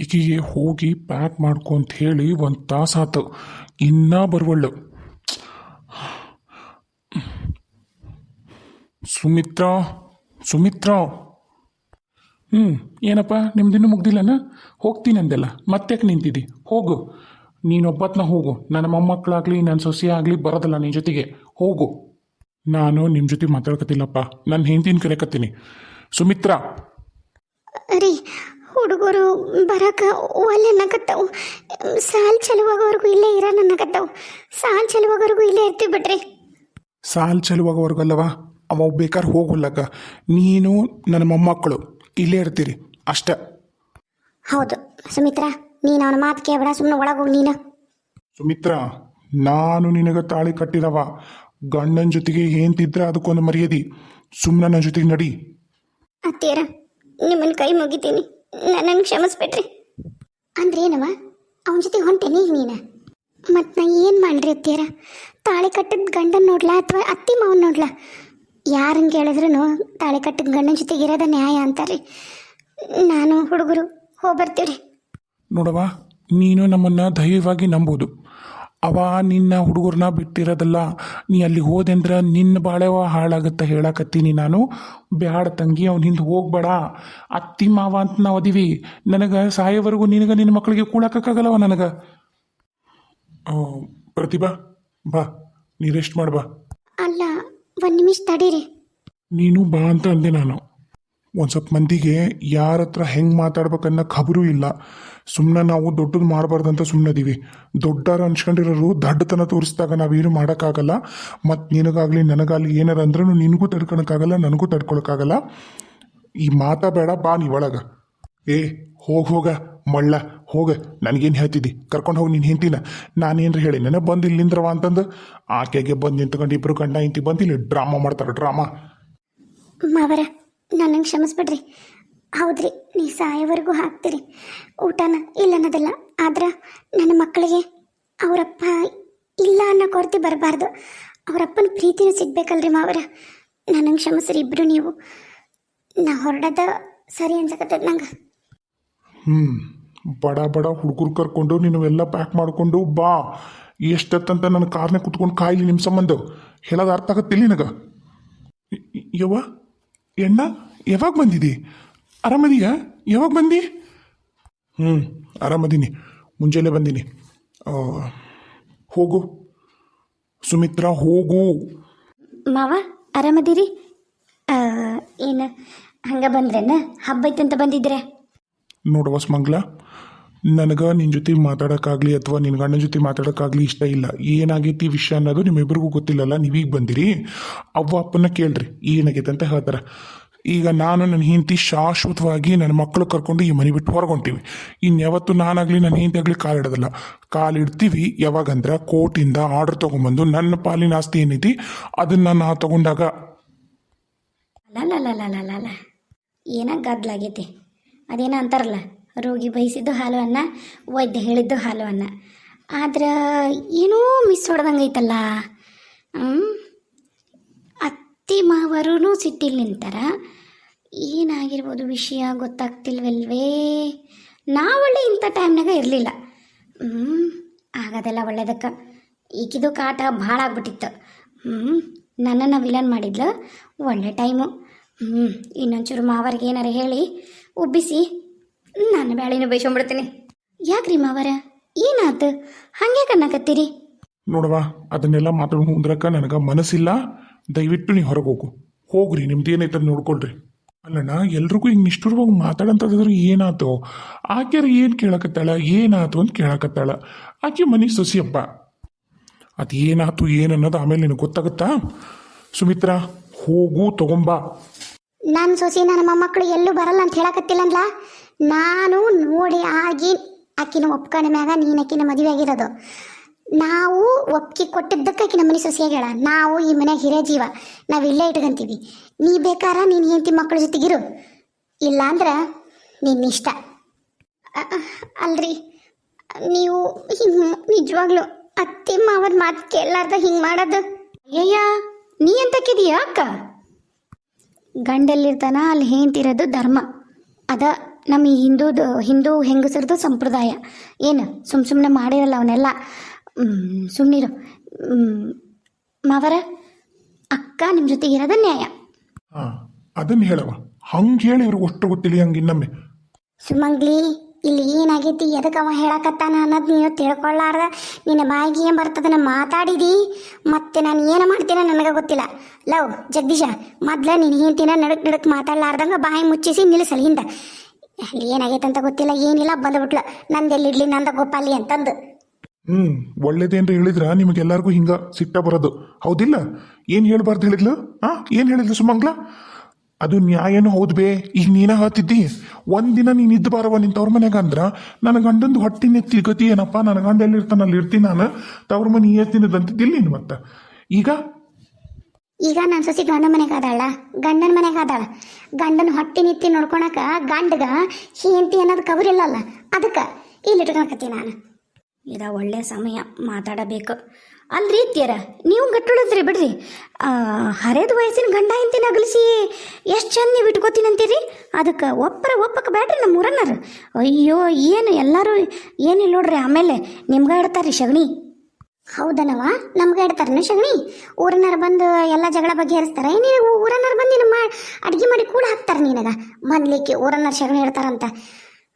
ಈಕಿಗೆ ಹೋಗಿ ಪ್ಯಾಕ್ ಮಾಡ್ಕೊ ಅಂತ ಹೇಳಿ ಒಂದು ತಾಸಾತು ಇನ್ನೂ ಬರ್ವಳ್ಳು ಸುಮಿತ್ರ ಸುಮಿತ್ರ. ಹ್ಞೂ ಏನಪ್ಪ, ನಿಮ್ದಿನ್ನೂ ಮುಗ್ದಿಲ್ಲನ? ಹೋಗ್ತೀನಿ ಅಂದೆಲ್ಲ. ಮತ್ತ್ಯಾಕೆ ನಿಂತಿದ್ದಿ ಹೋಗು. ನೀನೊಬ್ಬತ್ನ ಹೋಗು. ನನ್ನ ಮೊಮ್ಮಕ್ಕಳಾಗಲಿ ನನ್ನ ಸೊಸೆ ಆಗಲಿ ಬರೋದಲ್ಲ ನಿನ್ನ ಜೊತೆಗೆ. ಹೋಗು. ನಾನು ನಿಮ್ಮ ಜೊತೆ ಮಾತಾಡ್ಕತ್ತಿಲ್ಲಪ್ಪ. ನನ್ನ ಹಿಂದಿನ ಕರೆಕತ್ತೀನಿ. ಸುಮಿತ್ರಾ. ಹುಡುಗರು ಬರಕ ಒಲ್ಲೆನ್ನಕತ್ತವು ಸಾಲ್ ಚಲುವಾಗೋವರೆಗೂ ಇಲ್ಲೇ ಇರೋನನ್ನಕತ್ತವು ಸಾಲ್ ಚಲುವಾಗೋವರೆಗೂ ಇಲ್ಲೇ ಇರ್ತೀವಿ ಬಿಡ್ರಿ. ಸಾಲ್ ಚಲುವಾಗೋವರೆಗಲ್ಲವ? ಅವ ಬೇಕಾದ್ರೆ ಹೋಗಲ್ಲಕ್ಕ ನೀನು ನನ್ನ ಮೊಮ್ಮಕ್ಕಳು. ಇಲ್ಲೇ ಇರ್ತೀರಿ. ಅಷ್ಟೇ. ಹೌದು. ಸುಮಿತ್ರ ನೀನು ಅವನ ಮಾತು ಕೇಳಬೇಡ. ಸುಮ್ಮನೆ ಒಳಗೋಗಿ ನೀನು. ಸುಮಿತ್ರ ನಾನು ನಿನಗೆ ತಾಳಿ ಕಟ್ಟಿದವ. ಗಂಡನ ಜೊತೆಗೆ ಏಂತಿದ್ರೆ ಅದಕ್ಕೊಂದು ಮರ್ಯಾದಿ. ಸುಮ್ಮನೆ ನನ್ನ ಜೊತೆಗೆ ನಡಿ. ಅತ್ತೇರ ನಿಮ್ಮನ್ನ ಕೈ ಮುಗಿತೀನಿ. ನನ್ನನ್ನು ಕ್ಷಮಿಸ್ಬಿಟ್ರಿ ಅಂದ್ರೆ ಏನವ ಅವನ ಜೊತೆ ಹೊಂಟೇನೆ ಈಗ ನೀನು. ಮತ್ತು ನಾ ಏನು ಮಾಡ್ರಿ ಅತ್ತೀರ ತಾಳೆ ಕಟ್ಟಿದ ಗಂಡನ ನೋಡ್ಲಾ ಅಥವಾ ಅತ್ತಿ ಮಾವನ್ ನೋಡ್ಲಾ? ಯಾರನ್ನ ಕೇಳಿದ್ರು ತಾಳೆ ಕಟ್ಟಿದ ಗಂಡನ ಜೊತೆಗೆ ಇರೋದ ನ್ಯಾಯ ಅಂತಾರೆ ನಾನು ಹುಡುಗರು ಹೋಗಿ ಬರ್ತೀವ್ರಿ. ನೋಡವ ನೀನು ನಮ್ಮನ್ನು ಧೈರ್ಯವಾಗಿ ನಂಬೋದು. ಅವ ನಿನ್ನ ಹುಡುಗರನ್ನ ಬಿಟ್ಟಿರೋದಲ್ಲ ನೀ ಅಲ್ಲಿ ಹೋದೆಂದ್ರೆ ನಿನ್ನ ಬಾಳೆವ ಹಾಳಾಗುತ್ತೆ ಹೇಳಕತ್ತೀನಿ ನಾನು. ಬ್ಯಾಡ ತಂಗಿ ಅವ್ನ ಹಿಂದೆ ಹೋಗ್ಬೇಡ. ಅತ್ತಿ ಮಾವ ಅಂತ ನಾವು ಅದೀವಿ. ನನಗೆ ಸಾಯೋವರೆಗೂ ನಿನಗೆ ನಿನ್ನ ಮಕ್ಕಳಿಗೆ ಕೂಳಕ್ಕಾಗಲ್ಲವ ನನಗೆ? ಪ್ರತಿಭಾ ಬಾ ನೀ ರೆಸ್ಟ್ ಮಾಡ್ಬಾ ಅಲ್ಲ ಒಂದು ನಿಮಿಷ ತಡೀರಿ. ನೀನು ಬಾ ಅಂತ ಅಂದೆ ನಾನು. ಒಂದು ಸ್ವಲ್ಪ ಮಂದಿಗೆ ಯಾರ ಹತ್ರ ಹೆಂಗೆ ಮಾತಾಡ್ಬೇಕನ್ನೋ ಖಬರೂ ಇಲ್ಲ. ಸುಮ್ಮನೆ ನಾವು ದೊಡ್ಡದು ಮಾಡಬಾರ್ದಂತ ಸುಮ್ಮನದೀವಿ ದೊಡ್ಡರು ಅನ್ಸ್ಕೊಂಡಿರೋರು ದಡ್ಡತನ ತೋರಿಸಿದಾಗ ನಾವೇನು ಮಾಡೋಕ್ಕಾಗಲ್ಲ. ಮತ್ತು ನಿನಗಾಗಲಿ, ನನಗಾಗಲಿ ಏನಾರ ಅಂದ್ರೂ ನಿನಗೂ ತಡ್ಕೊಳಕ್ಕಾಗಲ್ಲ, ನನಗೂ ತಡ್ಕೊಳಕ್ಕಾಗಲ್ಲ. ಈ ಮಾತಾ ಬೇಡ, ಬಾ ನೀ ಒಳಗ. ಏ, ಹೋಗ ಹೋಗ, ಮಳ್ಳ, ಹೋಗ. ನನಗೇನು ಹೇಳ್ತಿದ್ದಿ? ಕರ್ಕೊಂಡು ಹೋಗಿ ನೀನು ಹೆಂಡ್ತಿನ. ನಾನೇನು ಹೇಳಿ ನನಗೆ ಬಂದು ಇಲ್ಲಿಂದ್ರವ ಅಂತಂದು ಆಕೆಗೆ ಬಂದು ನಿಂತ್ಕೊಂಡು ಇಬ್ಬರು ಗಂಡ ಹೆಂಡ್ತಿ ಬಂದು ಇಲ್ಲಿ ಡ್ರಾಮಾ ಮಾಡ್ತಾರೆ, ಡ್ರಾಮಾ. ನನ್ನನ್ನು ಕ್ಷಮಿಸ್ಬಿಡ್ರಿ. ಹೌದ್ರಿ ನೀ ಸಾಯೋವರೆಗೂ ಹಾಕ್ತೀರಿ. ಊಟನ ಇಲ್ಲ ಅನ್ನೋದಿಲ್ಲ, ಆದ್ರೆ ನನ್ನ ಮಕ್ಕಳಿಗೆ ಅವರಪ್ಪ ಇಲ್ಲ ಅನ್ನೋ ಕೊರತೆ ಬರಬಾರ್ದು. ಅವರಪ್ಪನ ಪ್ರೀತಿನೂ ಸಿಗ್ಬೇಕಲ್ರಿ ಮಾವರ. ನನ್ನ ಕ್ಷಮಿಸ್ರಿ ಇಬ್ಬರು ನೀವು. ನಾ ಹೊರಡದ ಸರಿ ಅನ್ಸಕತ್ತದ ನಂಗೆ. ಹ್ಞೂ ಬಡ ಬಡ ಹುಡುಗರು ಕರ್ಕೊಂಡು ನೀನು ಎಲ್ಲ ಪ್ಯಾಕ್ ಮಾಡಿಕೊಂಡು ಬಾ. ಎಷ್ಟತ್ತಂತ ನನ್ನ ಕಾರ್ನೇ ಕುತ್ಕೊಂಡು ಕಾಯಿಲಿ ನಿಮ್ಮ ಸಂಬಂಧ. ಹೇಳೋದು ಅರ್ಥ ಆಗತ್ತಿಲ್ಲ ನಿನಗೆ. ಯವ್ವ ಎಣ್ಣ ಯಾವಾಗ ಬಂದಿದ್ದಿ ಆರಾಮದೀಯ? ಯಾವಾಗ ಬಂದಿ? ಹ್ಞೂ ಆರಾಮದೀನಿ. ಮುಂಜಾನೆ ಬಂದೀನಿ. ಹೋಗು. ಸುಮಿತ್ರಾ ಹೋಗು. ಮಾವ ಆರಾಮದಿರಿ? ಏನು ಹಂಗೆ ಬಂದ್ರೆ ಹಬ್ಬ ಐತಂತ ಬಂದಿದ್ರೆ? ನೋಡುವ ಮಂಗ್ಲ ನನಗೆ ನಿನ್ನ ಜೊತೆ ಮಾತಾಡೋಕ್ಕಾಗಲಿ ಅಥವಾ ನಿನ್ನ ಗಂಡನ ಜೊತೆ ಮಾತಾಡೋಕ್ಕಾಗಲಿ ಇಷ್ಟ ಇಲ್ಲ. ಏನಾಗೈತಿ ವಿಷಯ ಅನ್ನೋದು ನಿಮ್ಮಿಬ್ಬರಿಗೂ ಗೊತ್ತಿಲ್ಲಲ್ಲ ನೀವೀಗ ಬಂದಿರಿ. ಅವ್ವ ಅಪ್ಪನ ಕೇಳ್ರಿ, ಏನಾಗೈತೆ ಅಂತ ಹೇಳ್ತಾರೆ. ಈಗ ನಾನು ನನ್ನ ಹೆಂಡತಿ ಶಾಶ್ವತವಾಗಿ ನನ್ನ ಮಕ್ಕಳು ಕರ್ಕೊಂಡು ಈ ಮನೆ ಬಿಟ್ಟು ಹೊರಗೊಂತೀವಿ ಇನ್ಯಾವತ್ತು ನಾನಾಗಲಿ ನನ್ನ ಹೆಂಡತಿ ಆಗಲಿ ಕಾಲಿಡೋದಿಲ್ಲ ಕಾಲಿಡ್ತೀವಿ ಯಾವಾಗಂದ್ರೆ ಕೋರ್ಟಿಂದ ಆರ್ಡರ್ ತೊಗೊಂಬಂದು ನನ್ನ ಪಾಲಿನ ಆಸ್ತಿ ಏನೈತಿ, ಅದನ್ನ ನಾನು ತಗೊಂಡಾಗ. ಅಲ್ಲ ಏನ ಗದ್ಲಾಗೈತಿ. ಅದೇನೋ ಅಂತಾರಲ್ಲ. ರೋಗಿ ಬಯಸಿದ್ದು ಹಾಲು ಅನ್ನ ವೈದ್ಯ ಹೇಳಿದ್ದು ಹಾಲು ಅನ್ನ ಆದ್ರೆ ಏನೂ ಮಿಸ್ ಹೊಡೆದಂಗೆ ಐತಲ್ಲ? ಅತ್ತಿ ಮಾವರೂ ಸಿಟ್ಟಿಲ್ ನಿಂತಾರ. ಏನಾಗಿರ್ಬೋದು ವಿಷಯ ಗೊತ್ತಾಗ್ತಿಲ್ವಲ್ವೇ? ನಾವೊಳ್ಳೆ ಇಂಥ ಟೈಮ್ನಾಗ ಇರಲಿಲ್ಲ. ಹ್ಞೂ ಆಗೋದೆಲ್ಲ ಒಳ್ಳೇದಕ್ಕೆ. ಈಕಿದು ಕಾಟ ಭಾಳ ಆಗ್ಬಿಟ್ಟಿತ್ತು. ಹ್ಞೂ ನನ್ನನ್ನು ವಿಲನ್ ಮಾಡಿದ್ಲು. ಒಳ್ಳೆ ಟೈಮು. ಹ್ಞೂ ಇನ್ನೊಂಚೂರು ಮಾವರಿಗೆ ಏನಾರು ಹೇಳಿ, ಉಬ್ಬಿಸಿ. ನಾನು ಬ್ಯಾಳಿನ ಬೈಸ್ಕೊಂಡ್ಬಿಡ್ತೀನಿ. ಯಾಕ್ರಿ ಮಾವರ? ಏನಾತು? ಹಂಗೆ ಕಣ್ಣಾಕತ್ತೀರಿ ನೋಡವ ಅದನ್ನೆಲ್ಲ ಮಾತಾಡೋ ಮುಂದ್ರಕ್ಕ ನನಗೆ ಮನಸ್ಸಿಲ್ಲ. ದಯವಿಟ್ಟು ನೀವು ಹೊರಗೆ ಹೋಗು. ಹೋಗ್ರಿ ನಿಮ್ದು ಏನೈತೆ ನೋಡ್ಕೊಳ್ರಿ. ಅಲ್ಲಣ್ಣ ಎಲ್ರಿಗೂ ಹಿಂಗೆ ನಿಷ್ಠುರವಾಗಿ ಮಾತಾಡಂತಂದ್ರೆ ಏನಾತು? ಆಕೆರ ಏನು ಕೇಳಕತ್ತಾಳ? ಏನಾತು ಅಂತ ಕೇಳಕತ್ತಾಳ. ಆಕೆ ಮನೆ ಸೊಸಿಯಪ್ಪ. ಅದು ಏನಾತು ಏನು ಅನ್ನೋದು ಆಮೇಲೆ ನಿನಗೆ ಗೊತ್ತಾಗುತ್ತಾ? ಸುಮಿತ್ರಾ ಹೋಗು ತಗೊಂಬಾ. ನನ್ನ ಸೊಸಿ ನನ್ನ ಮೊಮ್ಮಕ್ಕಳು ಎಲ್ಲೂ ಬರಲ್ಲ ಅಂತ ಹೇಳಕತ್ತಿಲ್ಲಂದ್ಲ ನಾನು ನೋಡಿ ಆಗಿ ಆಕಿನ ಒಪ್ಕೊಂಡ ಮ್ಯಾಗ ನೀನು ಆಕಿನ ಮದುವೆ ಆಗಿರೋದು. ನಾವು ಒಪ್ಪಿಗೆ ಕೊಟ್ಟಿದ್ದಕ್ಕೆ ಆಕಿನ ಮನೆ ಸೊಸೆಯಾಗ್ಯಾಳ ನಾವು ಈ ಮನ್ಯಾಗ ಹಿರಿಯ ಜೀವ. ನಾವು ಇಲ್ಲೇ ಇಟ್ಕೊಂತೀವಿ. ನೀ ಬೇಕಾರ ನೀನು ಹೆಂಡತಿ ಮಕ್ಕಳ ಜೊತೆಗಿರು. ಇಲ್ಲ ಅಂದ್ರೆ ನಿನ್ನ ಇಷ್ಟ. ಅಲ್ರಿ. ನೀವು ಹಿಂಗೆ ನಿಜವಾಗ್ಲು ಅತ್ತೆ ಮಾವದ್ ಮಾತು ಕೇಳಲಾರ್ದ ಹಿಂಗೆ ಮಾಡೋದು? ಅಯ್ಯಯ್ಯ, ನೀ ಅಂತಕ್ಕಿದೀಯ ಅಕ್ಕ ಗಂಡಲ್ಲಿರ್ತಾನ ಅಲ್ಲಿ ಹೆಂಡ್ತಿರೋದು ಧರ್ಮ. ಅದ ನಮ್ಮ ಈ ಹಿಂದೂದು ಹಿಂದೂ ಹೆಂಗಸರದು ಸಂಪ್ರದಾಯ. ಏನು ಸುಮ್ಮ ಸುಮ್ಮನೆ ಮಾಡಿರಲ್ಲ ಅವನ್ನೆಲ್ಲ ಸುಮ್ಮನಿರು ಮಾವರ ಅಕ್ಕ ನಿಮ್ಮ ಜೊತೆಗೆ ಇರೋದ ನ್ಯಾಯ. ಹಾ ಅದನ್ನ ಹೇಳವ ಹಂಗೆ ಹೇಳಿ ಇವ್ರಿಗೆ ಅಷ್ಟು ಗೊತ್ತಿಲ್ಲ ಹಂಗೆ ಇನ್ನೊಮ್ಮೆ. ಸುಮಂಗ್ಲಿ ಇಲ್ಲಿ ಏನಾಗೈತಿ ಎದಕ್ಕೆ ಅವ ಹೇಳಕತ್ತಾನ ಅನ್ನೋದು ನೀವು ತಿಳ್ಕೊಳ್ಳಾರ್ದ ನಿನ್ನ ಬಾಯಿಗೆ ಏನು ಬರ್ತದನ್ನ ಮಾತಾಡಿದಿ ಮತ್ತೆ ನಾನು ಏನು ಮಾಡ್ತೀನ ನನಗೆ ಗೊತ್ತಿಲ್ಲ. ಲವ್ ಜಗದೀಶ ಮೊದ್ಲ ನೀನು ಹಿಂತಿನ ನಡಕ್ ನಡಕ್ ಮಾತಾಡ್ಲಾರ್ದಂಗ ಬಾಯಿ ಮುಚ್ಚಿಸಿ ನಿಲ್ಲಿಸಲ್ಲ ಹಿಂದೆ. ಏನಾಗೈತೆ ಅಂತ ಗೊತ್ತಿಲ್ಲ ಏನಿಲ್ಲ ಬಂದ್ಬಿಟ್ಲ. ನಂದೆಲ್ಲಿಡ್ಲಿ ನಂದ ಗೋಪಾಲಿ ಅಂತಂದು. ಹ್ಮ್ ಒಳ್ಳೇದೇನ್ರಿ ಹೇಳಿದ್ರ? ನಿಮಗೆಲ್ಲರಿಗೂ ಹಿಂಗ ಸಿಟ್ಟ ಬರೋದು. ಹೌದಿಲ್ಲ? ಏನು ಹೇಳ್ಬಾರ್ದು ಹೇಳಿದ್ಲು? ಹಾಂ ಏನು ಹೇಳಿದ್ಲು ಸುಮಂಗ್ಲ? ಅದು ನ್ಯಾಯನೂ ಹೌದು ಬೇ ಈಗ ನೀನ ಹೇಳ್ತಿದ್ದಿ. ಒಂದಿನ ನೀನು ಇದ್ದು ಬಾರವ ನಿನ್ ತವ್ರ ಮನೆಗೆ ಅಂದ್ರ ನನ್ನ ಗಂಡಂದು ಹೊಟ್ಟಿನ ಎತ್ತಿ ಗತಿ ಏನಪ್ಪ ನನ್ನ ಗಂಡ ಎಲ್ಲಿರ್ತಾನ ಅಲ್ಲಿ ಇರ್ತೀನಿ ನಾನು. ತವ್ರ ಮನೆ ಏತಿನದಂತಿದ್ದಿಲ್ಲ ನೀನು ಮತ್ತೆ? ಈಗ? ಈಗ ನನ್ನ ಸೊಸಿ ಗಂಡ ಮನೆಗೆ ಆದಾಳ. ಗಂಡನ ಮನೆಗೆ ಆದಾಳ. ಗಂಡನ ಹೊಟ್ಟೆ ನಿತ್ತಿ ನೋಡ್ಕೊಳಕ ಗಂಡಗ ಹೆಂಡತಿ ಅನ್ನೋದು ಕಬರಿಲ್ಲಲ್ಲ ಅದಕ್ಕೆ ಇಲ್ಲಿ ಇಟ್ಕೊಳಕತ್ತೀನಿ ನಾನು. ಇದ ಒಳ್ಳೆ ಸಮಯ, ಮಾತಾಡಬೇಕು. ಅಲ್ರಿ ತೀರ ನೀವು ಗಟ್ಟುಳದ್ರಿ ಬಿಡ್ರಿ. ಹರೆದ ವಯಸ್ಸಿನ ಗಂಡ ಹೆಂಡತಿನ ಅಗಲಿಸಿ ಎಷ್ಟು ಚಂದ ನೀವು ಇಟ್ಕೋತೀನಂತೀರಿ ಅದಕ್ಕೆ ಒಪ್ಪರ ಒಪ್ಪಕ್ಕೆ ಬೇಡ್ರಿ ನಮ್ಮ ಊರನ್ನರು. ಅಯ್ಯೋ, ಏನು ಎಲ್ಲರೂ ಏನಿಲ್ಲ ನೋಡ್ರಿ, ಆಮೇಲೆ ನಿಮ್ಗೆ ಇಡ್ತಾರ್ರಿ ಶಗಣಿ. ಹೌದನವ ನಮ್ಗೆ ಇಡ್ತಾರನ ಶಗಣಿ ಊರನ್ನಾರ ಬಂದು ಎಲ್ಲ ಜಗಳ ಬಗೆಹರಿಸ್ತಾರ ನೀನು ಊರನ್ನಾರ ಬಂದು ನಿನ್ನ ಮಾ ಅಡ್ಗೆ ಮಾಡಿ ಕೂಡ ಹಾಕ್ತಾರ ನಿನಗ? ಮೊದ್ಲಿಕ್ಕೆ ಊರನ್ನಾರ ಶಗಣಿ ಇಡ್ತಾರಂತ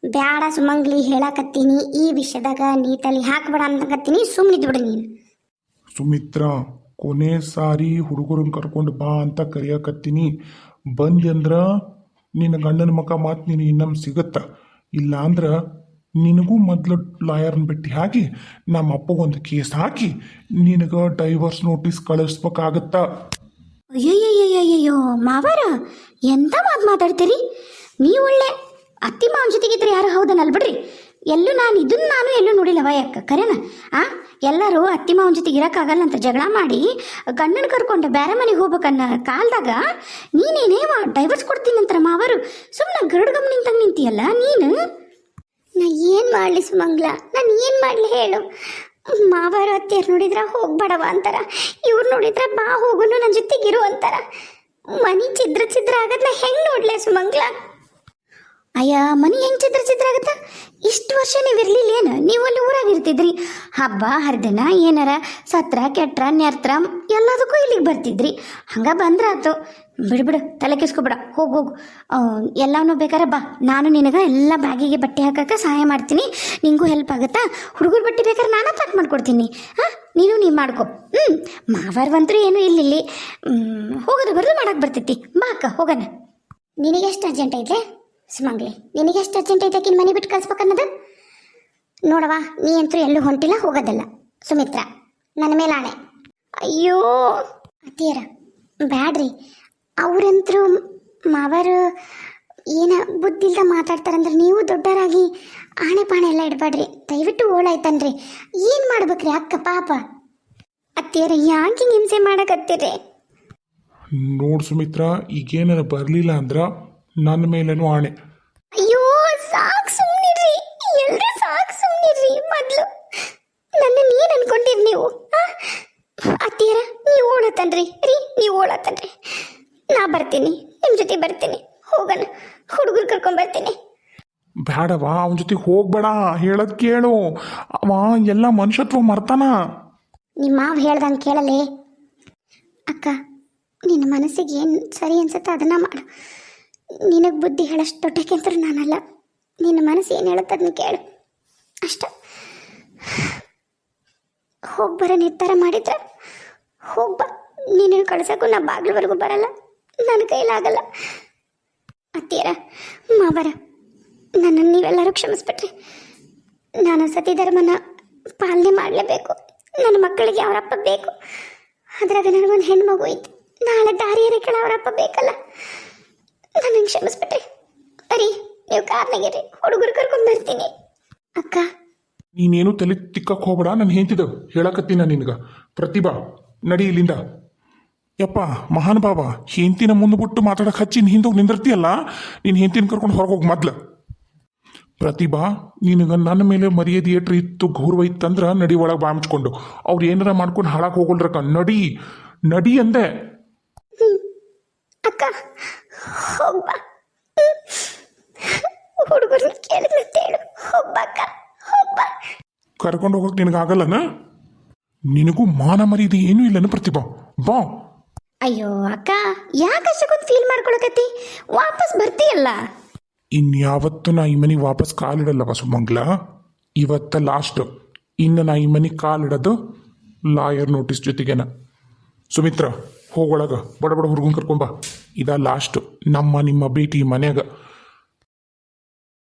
ಬ್ಯಾಡ ಸುಮಂಗ್ಲಿ, ಹೇಳಕತ್ತೀನಿ. ಈ ವಿಷಯದಾಗ ನೀ ತಲೆ ಹಾಕ್ಬೇಡ ಅಂತಕತ್ತೀನಿ ಸುಮ್ಮನಿದ್ದು ಬಿಡು ನೀನು. ಸುಮಿತ್ರ, ಕೊನೆ ಸಾರಿ ಹುಡುಗರನ್ನ ಕರ್ಕೊಂಡು ಬಾ ಅಂತ ಕರೆಯಕತ್ತೀನಿ. ಬಂದಿ ಅಂದ್ರ ನಿನ್ನ ಗಂಡನ ಮಕ ಮಾತು ನೀನು ಇನ್ನೊಮ್ಮೆ ಸಿಗತ್ತ? ಇಲ್ಲ ಅಂದ್ರ ನಿನಗೂ ಮೊದಲು ಲಾಯರ್ನ ಭೇಟಿ ಹಾಕಿ, ನಮ್ಮ ಅಪ್ಪಗೊಂದು ಕೇಸ್ ಹಾಕಿ, ನಿನಗೆ ಡೈವರ್ಸ್ ನೋಟಿಸ್ ಕಳಿಸ್ಬೇಕಾಗತ್ತ? ಅಯ್ಯಯ್ಯಯ್ಯಯ್ಯಯ್ಯೋ, ಮಾವಾರ, ಎಂತ ಮಾತು ಮಾತಾಡ್ತೀರಿ? ನೀ ಒಳ್ಳೆ ಅತ್ತಿ ಮಾವನ ಜೊತೆಗಿದ್ರೆ ಯಾರು ಹೌದನಲ್ ಬಿಡ್ರಿ. ಎಲ್ಲೂ ನಾನು ಇದನ್ನ ನಾನು ಎಲ್ಲೂ ನೋಡಿಲ್ಲವ ಯಾಕ ಕರೆನ ಆ? ಎಲ್ಲರೂ ಅತ್ತಿ ಮಾವನ ಜೊತೆಗೆ ಇರೋಕ್ಕಾಗಲ್ಲ ಅಂತ ಜಗಳ ಮಾಡಿ, ಗಂಡನ ಕರ್ಕೊಂಡು ಬೇರೆ ಮನೆಗೆ ಹೋಗ್ಬೇಕನ್ನ ಕಾಲದಾಗ ನೀನೇನೇ ಡೈವರ್ಸ್ ಕೊಡ್ತೀನಿ ಅಂತಾರ ಮಾವರು. ಸುಮ್ಮನೆ ಗರಡು ನಿಂತಂಗೆ ನಿಂತಿಯಲ್ಲ, ನೀನು? ನಾ ಏನು ಮಾಡಲಿ ಸುಮಂಗ್ಲ? ನಾನು ಏನು ಮಾಡಲಿ ಹೇಳು? ಮಾವಾರ ಅತ್ತಿಯರು ನೋಡಿದ್ರ ಹೋಗ್ಬೇಡವ ಅಂತಾರ? ಇವ್ರು ನೋಡಿದ್ರ ಬಾ ಹೋಗುನು ನನ್ನ ಜೊತೆಗಿರು ಅಂತಾರ? ಮನಿ ಚಿದ್ರ ಛಿದ್ರ ಆಗದ್ನ ಹೆಂಗ್ ನೋಡ್ಲೆ ಸುಮಂಗ್ಲ? ಅಯ್ಯ, ಮನಿ ಹೆಂಗ್ ಚಿತ್ರ ಚಿತ್ರ ಆಗತ್ತ? ಇಷ್ಟು ವರ್ಷ ನೀವು ಇರ್ಲಿಲ್ಲ ಏನು? ನೀವು ಅಲ್ಲಿ ಊರಾಗ ಇರ್ತಿದ್ರಿ. ಹಬ್ಬ, ಹರಿದಿನ, ಏನಾರ, ಸತ್ರ, ಕೆಟ್ರ ನೆರ್ತ್ರ ಎಲ್ಲದಕ್ಕೂ ಇಲ್ಲಿಗೆ ಬರ್ತಿದ್ರಿ. ಹಂಗ ಬಂದ್ರಾತು ಬಿಡ್ಬಿಡು ತಲೆ ಕೆಸ್ಕೊಬಿಡ ಹೋಗು ಹೋಗು. ಎಲ್ಲವನ್ನೂ ಬೇಕಾರೆ ಬಾ. ನಾನು ನಿನಗೆ ಎಲ್ಲ ಬ್ಯಾಗಿಗೆ ಬಟ್ಟೆ ಹಾಕಕ್ಕೆ ಸಹಾಯ ಮಾಡ್ತೀನಿ. ನಿಂಗೂ ಹೆಲ್ಪ್ ಆಗುತ್ತಾ? ಹುಡುಗರ ಬಟ್ಟೆ ಬೇಕಾದ್ರೆ ನಾನು ಪ್ಯಾಕ್ ಮಾಡ್ಕೊಡ್ತೀನಿ. ಹಾಂ ನೀನು ನೀವು ಮಾಡ್ಕೊ. ಹ್ಞೂ ಮಾವಾರ್ವಂತರೂ ಏನು ಇಲ್ಲಿ ಹೋಗೋದು, ಬರೋದು ಮಾಡೋಕೆ ಬರ್ತೈತಿ. ಬಾ ಅಕ್ಕ, ಹೋಗೋಣ. ನಿನಗೆಷ್ಟು ಅರ್ಜೆಂಟ್ ಐತೆ? ಸುಮಂಗ್ಲಿ ನಿನಗೆಷ್ಟು ಅರ್ಜೆಂಟ್ ಐತೆ ಮನೆ ಬಿಟ್ಟು ಕಳ್ಸ್ಬೇಕನ್ನೋದು ನೋಡವಾ ನೀ ಅಂತೂ ಎಲ್ಲೂ ಹೊಂಟಿಲ್ಲ, ಹೋಗೋದಲ್ಲ. ಸುಮಿತ್ರ ನನ್ನ ಮೇಲೆ ಆಣೆ. ಅಯ್ಯೋ! ಅತ್ತಿಯರ, ಬ್ಯಾಡ್ರಿ. ಅವ್ರಂತರೂ ಮಾವರು ಏನ ಬುದ್ಧಿಲ್ದ ಮಾತಾಡ್ತಾರಂದ್ರೆ ನೀವು ದೊಡ್ಡರಾಗಿ ಆಣೆ ಪಾಣೆ ಎಲ್ಲ ಇಡಬೇಡ್ರಿ. ದಯವಿಟ್ಟು ಓಳಾಯ್ತನ್ರಿ ಏನು ಮಾಡ್ಬೇಕ್ರಿ ಅಕ್ಕ ಪಾಪ? ಅತ್ತಿಯರ ಯಾಕೆ ಹಿಂಸೆ ಮಾಡಕತ್ತೀರಿ. ನೋಡು ಸುಮಿತ್ರ, ಈಗೇನಾರ ಬರಲಿಲ್ಲ ಅಂದ್ರ ನನ್ನ ಮೇಲೇನು ಆಣೆ. ಅಯ್ಯೋ ಸಾಕ್ ಸುಮ್ನಿರ್ರಿ. ಎಲ್ರು ಸಾಕ್ ಸುಮ್ನಿರ್ರಿ ಮೊದ್ಲು. ನನ್ನ ಏನ್ ಅನ್ಕೊಂಡಿರ್ ನೀವು. ಅತ್ತೀರ ನೀವು ಓಡತನ್ರಿ ರೀ ನೀವು ಓಡತನ್ರಿ ನಾ ಬರ್ತೀನಿ ನಿಮ್ಮ ಜೊತೆ ಬರ್ತೀನಿ. ಹೋಗೋಣ ಹುಡುಗರು ಕರ್ಕೊಂಡ್ ಬರ್ತೀನಿ. ಬೇಡವಾ ಅವನ ಜೊತೆ ಹೋಗ್ಬೇಡ. ಹೇಳದ್ ಕೇಳು. ಅವ ಎಲ್ಲ ಮನುಷ್ಯತ್ವ ಮರ್ತಾನ. ನಿಮ್ಮ ಮಾವ ಹೇಳ್ದಂಗೆ ಕೇಳಲೆ. ಅಕ್ಕ ನಿನ್ನ ಮನಸ್ಸಿಗೆ ಏನು ಸರಿ ಅನ್ಸುತ್ತೆ ಅದನ್ನ ಮಾಡು. ನಿನಗೆ ಬುದ್ಧಿ ಹೇಳಷ್ಟು ದೊಡ್ಡಕ್ಕೆಂತರೂ ನಾನಲ್ಲ. ನಿನ್ನ ಮನಸ್ಸು ಏನು ಹೇಳುತ್ತೆ ಅದನ್ನ ಕೇಳು. ಅಷ್ಟ. ಹೋಗಿ ಬರೋ ನಿರ್ಧಾರ ಮಾಡಿದ್ರೆ ಬಾ. ನೀನು ಕಳ್ಸಕ್ಕೂ ನಾ ಬಾಗಿಲವರೆಗೂ ಬರಲ್ಲ. ನನ್ನ ಕೈಲಾಗಲ್ಲ ಅತ್ತೀರ ಮಾವರ, ನನ್ನನ್ನು ನೀವೆಲ್ಲರೂ ಕ್ಷಮಿಸ್ಬಿಟ್ರಿ. ನಾನು ಸತಿ ಧರ್ಮನ ಪಾಲನೆ ಮಾಡಲೇಬೇಕು. ನನ್ನ ಮಕ್ಕಳಿಗೆ ಅವರಪ್ಪ ಬೇಕು. ಅದ್ರಾಗ ನನಗೊಂದು ಹೆಣ್ಮಗು ಐತಿ. ನಾಳೆ ದಾರಿಯರಿಕೆಳ ಅವರಪ್ಪ ಬೇಕಲ್ಲ. ನನಗೆ ಕ್ಷಮಿಸ್ಬಿಟ್ರಿ. ಅರಿ ನೀವು ಕಾರ್ನಾಗಿರಿ ಹುಡುಗರು ಕರ್ಕೊಂಡು ಬರ್ತೀನಿ. ಅಕ್ಕ. ನೀನೇನು ತಲೆ ತಿಕ್ಕಕ್ಕೆ ಹೋಗ್ಬೇಡ, ನಾನು ಹೇಳ್ತಿದ್ದೆ ಹೇಳಕತ್ತೀನ ನಿನ್ಗ. ಪ್ರತಿಭಾ, ನಡಿ ಇಲ್ಲಿಂದ. ಯಪ್ಪ, ಮಹಾನ್ ಬಾಬಾ ಹೆಂತಿನ ಮುಂದೆ ಬಿಟ್ಟು ಮಾತಾಡಕ್ ಹಚ್ಚಿ ಹಿಂದೋಗಿ ನಿಂದಿರ್ತೀಯಲ್ಲ? ನೀನು ಹೆಂತಿನ ಕರ್ಕೊಂಡು ಹೊರಗೆ ಹೋಗಿ ಮೊದ್ಲು. ಪ್ರತಿಭಾ, ನಿನಗ ನನ್ನ ಮೇಲೆ ಮರ್ಯಾದೆ ಏಟ್ರಿ ಇತ್ತು, ಗೌರವ ಇತ್ತಂದ್ರ ನಡಿ ಒಳಗೆ ಬಾಮಿಚ್ಕೊಂಡು ಅವ್ರು ಏನಾರ ಮಾಡ್ಕೊಂಡು ಹಾಳಕ್ಕೆ ಹೋಗಲ್ರಕ್ಕ, ನಡಿ. ನಡಿ ಅಂದೆ. ಹೋಗ್ಬ ಹುಡುಗರು ಕೇಳಿದಂತೆ ಹೇಳು ಹೋಗ್ಬಕ್ಕ ಕರ್ಕೊಂಡು ಹೋಗಕ್ ನಿನಗಾಗಲ್ಲನ? ನಿನಗೂ ಮಾನ ಮರ್ಯಾದೆ ಏನೂ ಇಲ್ಲನ ಪ್ರತಿಭಾ? ಬಾ. ಅಯ್ಯೋ ಅಕ್ಕ ಯಾಕೆ ಅಷ್ಟಕ್ಕೊಂದು ಫೀಲ್ ಮಾಡ್ಕೊಳಕತ್ತಿ? ವಾಪಸ್ ಬರ್ತೀಯಲ್ಲ? ಇನ್ಯಾವತ್ತು ನಾ ಈ ಮನಿ ವಾಪಸ್ ಕಾಲಿಡಲ್ಲ ಬಸುಮಂಗ್ಲ ಇವತ್ತ ಲಾಸ್ಟ್ ಇನ್ನು ನಾ ಈ ಮನೆ ಕಾಲಿಡೋದು ಲಾಯರ್ ನೋಟಿಸ್ ಜೊತೆಗೇನ? ಸುಮಿತ್ರ ಹೋಗೊಳಗ ಬಡ ಬಡ ಹುಡುಗನ್ ಕರ್ಕೊಂಬ ಇದ ಲಾಸ್ಟ್ ನಮ್ಮ ನಿಮ್ಮ ಭೇಟಿ ಮನ್ಯಾಗ.